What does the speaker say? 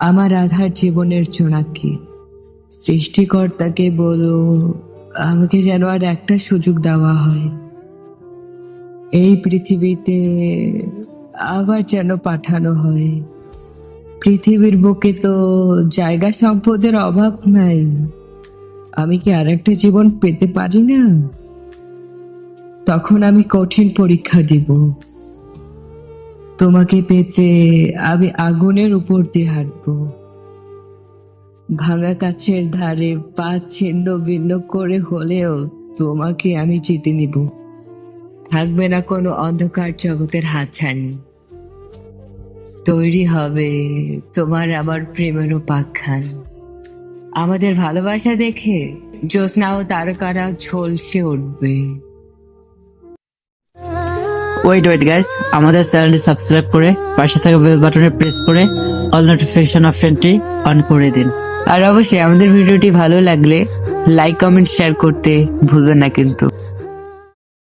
আমার আধার জীবনের চোনাকি সৃষ্টিকর্তাকে বলো, আমাকে যেন আর একটা সুযোগ দেওয়া হয়। এই পৃথিবীতে আবার যেন পাঠানো হয়। পৃথিবীর বুকে তো জায়গা সম্পদের অভাব নাই। আমি কি আর একটা জীবন পেতে পারি না? তখন আমি কঠিন পরীক্ষা দিব। তোমাকে পেতে আমি আগুনের উপর দিয়ে হাঁটবো। ভাঙা কাছের ধারে পা ছিন্ন ভিন্ন করে হলেও তোমাকে আমি জিতে নিব। থাকবে না কোনো অন্ধকার জগতের হাতছানি। তৈরি হবে তোমার আমার প্রেমের উপাখ্যান। আমাদের ভালোবাসা দেখে জ্যোৎস্না ও তারকারা ঝলসে উঠবে। ওয়েট ওয়েট গাইস আমাদের চ্যানেলটি সাবস্ক্রাইব করে পাশে থাকা বেল বাটনে প্রেস করে অল নোটিফিকেশন অপশনটি অন করে দিন। আর অবশ্যই আমাদের ভিডিওটি ভালো লাগলে লাইক কমেন্ট শেয়ার করতে ভুলবেন না কিন্তু।